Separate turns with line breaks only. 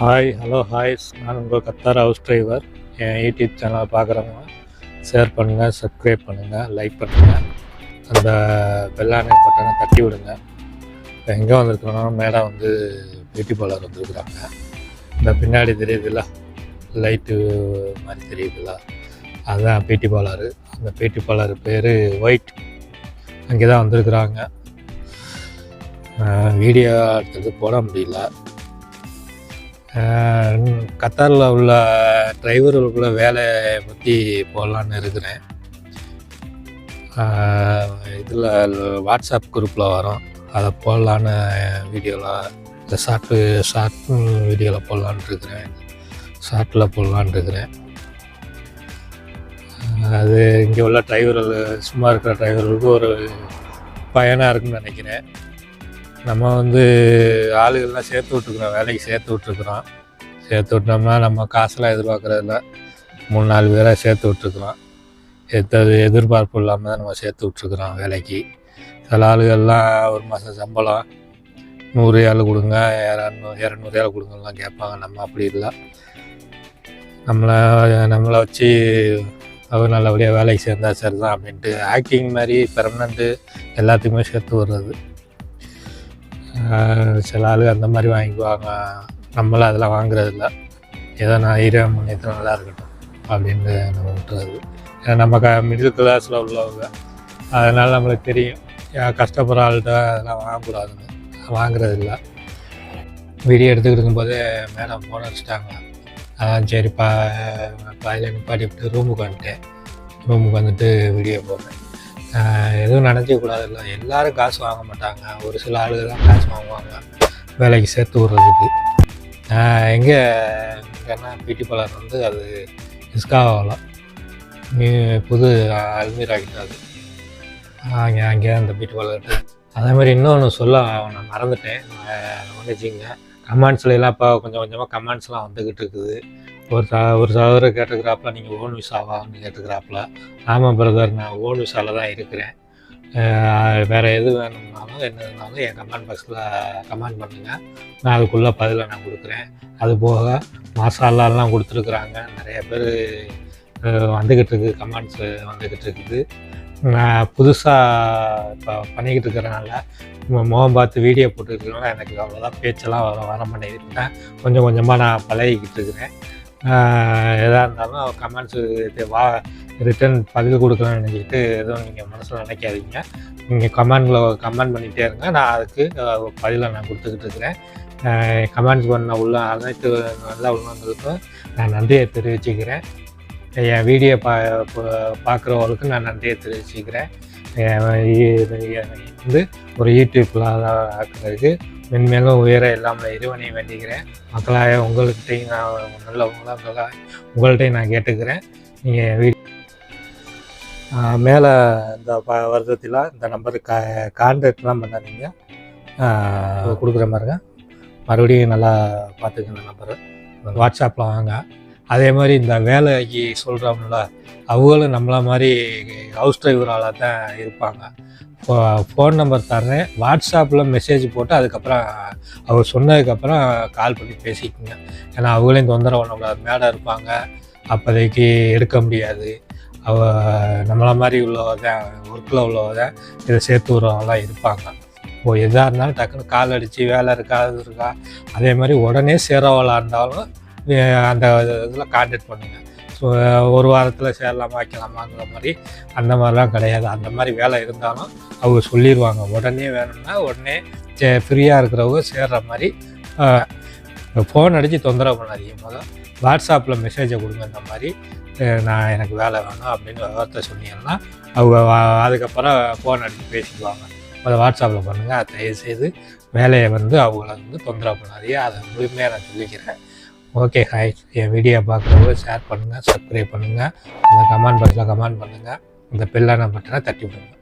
Hi hello hi நான் உங்கள் Qatar house driver என் யூடியூப் சேனலை பார்க்குறவங்க ஷேர் பண்ணுங்கள் சப்ஸ்கிரைப் பண்ணுங்கள் லைக் பண்ணுங்கள் அந்த பெல்லானை பட்டனை தட்டி விடுங்க. இப்போ எங்கே வந்திருக்கிறோன்னா மேடம் வந்து பியூட்டி பார்லர் வந்திருக்குறாங்க. இந்த பின்னாடி தெரியுதுல்ல லைட்டு மாதிரி தெரியுதுல்ல. அதுதான் பியூட்டி பார்லரு அந்த பியூட்டி பார்லர் பேர் ஒயிட் அங்கே தான் வந்திருக்குறாங்க வீடியோ எடுத்தது போட முடியல. கத்தாரில் உள்ள டிரைவர்களுக்குள்ள வேலையை பற்றி போடலான்னு இருக்கிறேன். இதில் வாட்ஸ்அப் குரூப்பில் வரும். அதை போடலான்னு வீடியோவில் இந்த ஷார்ட்டு ஷார்ட் வீடியோவில் போடலான்னு இருக்கிறேன். ஷார்ட்டில் போடலான்னு இருக்கிறேன். அது இங்கே உள்ள டிரைவர்கள் சும்மா இருக்கிற டிரைவர்களுக்கு ஒரு பயனாக இருக்குன்னு நினைக்கிறேன். நம்ம வந்து ஆளுகள்லாம் சேர்த்து விட்ருக்குறோம் வேலைக்கு சேர்த்து விட்ருக்குறோம் சேர்த்து விட்டோம்னா நம்ம காசெல்லாம் எதிர்பார்க்குறதில்ல. மூணு நாலு பேராக சேர்த்து விட்ருக்குறோம் எத்தது எதிர்பார்ப்பு இல்லாமல் தான் நம்ம சேர்த்து விட்ருக்குறோம் வேலைக்கு. சில ஆளுகள்லாம் ஒரு மாதம் சம்பளம் நூறு ஏழு கொடுங்க இரநூறு இரநூறு ஏழு கொடுங்கலாம் கேட்பாங்க. நம்ம அப்படி இல்லை. நம்மளை நம்மளை வச்சு அவர் நல்லபடியாக வேலைக்கு சேர்ந்தா சரி தான் அப்படின்ட்டு ஆக்டிங் மாதிரி பெர்மனண்ட்டு எல்லாத்துக்குமே சேர்த்து வர்றது சில ஆளுங்க அந்த மாதிரி வாங்கிக்குவாங்க. நம்மளும் அதெல்லாம் வாங்குறது இல்லை ஏதோ நான் ஈரம் முன்னேற்றம் நல்லா இருக்கட்டும் அப்படின்னு நம்ம விட்டுறது. ஏன்னா நம்ம க மிடில் கிளாஸில் உள்ளவங்க. அதனால் நம்மளுக்கு தெரியும். கஷ்டப்படுற ஆள்கிட்ட அதெல்லாம் வாங்கக்கூடாதுன்னு. வாங்குறது இல்லை வீடியோ எடுத்துக்கிட்டு இருக்கும்போதே மேடம் ஃபோன் அடிச்சிட்டாங்க. அதான் சரி பா பாதியில் நிப்பாட்டி விட்டு ரூமுக்கு வந்துட்டேன். ரூமுக்கு வந்துட்டு வீடியோ போடுறேன். எதுவும் நினச்சிக்கூடாதுல்ல எல்லாரும் காசு வாங்க மாட்டாங்க. ஒரு சில ஆளுங்க தான் காசு வாங்குவாங்க. வேலைக்கு சேர்த்து விட்றதுக்கு. எங்கே என்ன பியூட்டி பார்லர் வந்து அது இஸ்காவாவில் புது அல்மீரா அது அங்கே அங்கே அந்த பியூட்டி பலர்கிட்ட அதே மாதிரி இன்னொன்று சொல்ல நான் மறந்துட்டேன். வந்துச்சிங்க கமெண்ட்ஸ்ல இப்போ கொஞ்சம் கொஞ்சமாக கமெண்ட்ஸ்லாம் வந்துக்கிட்டு இருக்குது. ஒரு ச ஒரு சகோதரர் கேட்டுக்கிறாப்பில் நீங்கள் ஓன் விசாவான்னு கேட்டுக்கிறாப்பில் ஆமாம் பிரதர் நான் ஓன் விசாவில் தான் இருக்கிறேன். வேறு எது வேணும்னாலும் என்ன இருந்தாலும் என் கமெண்ட் பாக்ஸில் கமெண்ட் பண்ணுங்கள் நான் அதுக்குள்ளே பதிலை நான் கொடுக்குறேன். அது போக மசாலாலாம் கொடுத்துருக்குறாங்க. நிறைய பேர் வந்துக்கிட்டு இருக்குது கமெண்ட்ஸ் வந்துக்கிட்டு இருக்குது. நான் புதுசாக இப்போ பண்ணிக்கிட்டு இருக்கிறனால முகம் பார்த்து வீடியோ போட்டுருக்கிறனால எனக்கு அவ்வளோதான் பேச்செல்லாம் வர வர மாட்டேங்குது. கொஞ்சம் கொஞ்சமாக நான் பழகிக்கிட்டு இருக்கிறேன். எதாக இருந்தாலும் கமெண்ட்ஸு வா ரிட்டன் பதில் கொடுக்கலாம்னு நினச்சிக்கிட்டு எதுவும் நீங்கள் மனசில் நினைக்காதீங்க. நீங்கள் கமெண்டில் கமெண்ட் பண்ணிகிட்டே இருங்க. நான் அதுக்கு பதிலை நான் கொடுத்துக்கிட்டு இருக்கிறேன். கமெண்ட்ஸ் பண்ண உள்ள அனைத்து நல்ல உள்ளவங்களுக்கும் நான் நன்றியை தெரிவிச்சுக்கிறேன். என் வீடியோ பா பா- நான் நன்றியை தெரிவிச்சுக்கிறேன். வந்து ஒரு யூடியூப்பில் ஆக்குறதுக்கு மென்மேலும் உயர இல்லாமல் இறைவனை வேண்டிக்கிறேன். மக்களாக உங்கள்கிட்டையும் நான் நல்லவங்களா உங்கள்கிட்டையும் நான் கேட்டுக்கிறேன். நீங்கள் வீ மேலே இந்த ப வருடத்தில் இந்த நம்பருக்கு கா கான்டாக்ட்லாம் பண்ணாதீங்க. கொடுக்குற மாதிரிங்க. மறுபடியும் நல்லா பார்த்துக்கங்க நம்பரு. வாட்ஸ்அப்பில் வாங்க. அதே மாதிரி இந்த வேலைக்கு சொல்கிறோம்ல அவங்களும் நம்மள மாதிரி ஹவுஸ் டிரைவரால் தான் இருப்பாங்க. ஃபோன் நம்பர் தர்றேன். வாட்ஸ்அப்பில் மெசேஜ் போட்டு அதுக்கப்புறம் அவர் சொன்னதுக்கப்புறம் கால் பண்ணி பேசிக்கோங்க. ஏன்னா அவங்களையும் தொந்தரவு பண்ணக்கூடாது. மேடம் இருப்பாங்க. அப்போதைக்கு எடுக்க முடியாது. அவ நம்மள மாதிரி உள்ளவ தான் ஒர்க்கில் உள்ளவ தான் இதை சேர்த்து விடுறவங்களாம் இருப்பாங்க. இப்போ எதாக இருந்தாலும் டக்குன்னு கால் அடித்து வேலை இருக்கா அது இருக்கா? அதே மாதிரி உடனே சேரவளாக இருந்தாலும் அந்த இதில் கான்டாக்ட் பண்ணுங்கள் ஒரு வாரத்தில் சேரலாமா வைக்கலாமாங்கிற மாதிரி அந்த மாதிரிலாம் கிடையாது. அந்த மாதிரி வேலை இருந்தாலும் அவங்க சொல்லிடுவாங்க உடனே வேணும்னா உடனே ஃப்ரீயாக இருக்கிறவங்க சேர்ற மாதிரி ஃபோன் அடித்து தொந்தரவு பண்ணாதீங்க. முதல்ல வாட்ஸ்அப்பில் மெசேஜை கொடுங்க இந்த மாதிரி நான் எனக்கு வேலை வேணும் அப்படின்னு விவரத்தை சொன்னீங்கன்னா அவங்க அதுக்கப்புறம் ஃபோன் அடித்து பேசிக்குவாங்க. அதை வாட்ஸ்அப்பில் பண்ணுங்கள் தயவுசெய்து வேலையை வந்து அவங்கள வந்து தொந்தரவு பண்ணாதீங்க. அதை முழுமையாக நான் சொல்லிக்கிறேன். ஓகே ஹாய் என் வீடியோ பார்க்குறவங்க ஷேர் பண்ணுங்கள் சப்ஸ்கிரைப் பண்ணுங்கள் அந்த கமெண்ட் பாக்ஸில் கமெண்ட் பண்ணுங்கள் இந்த பெல்லான பட்டனை தட்டி விடுங்க.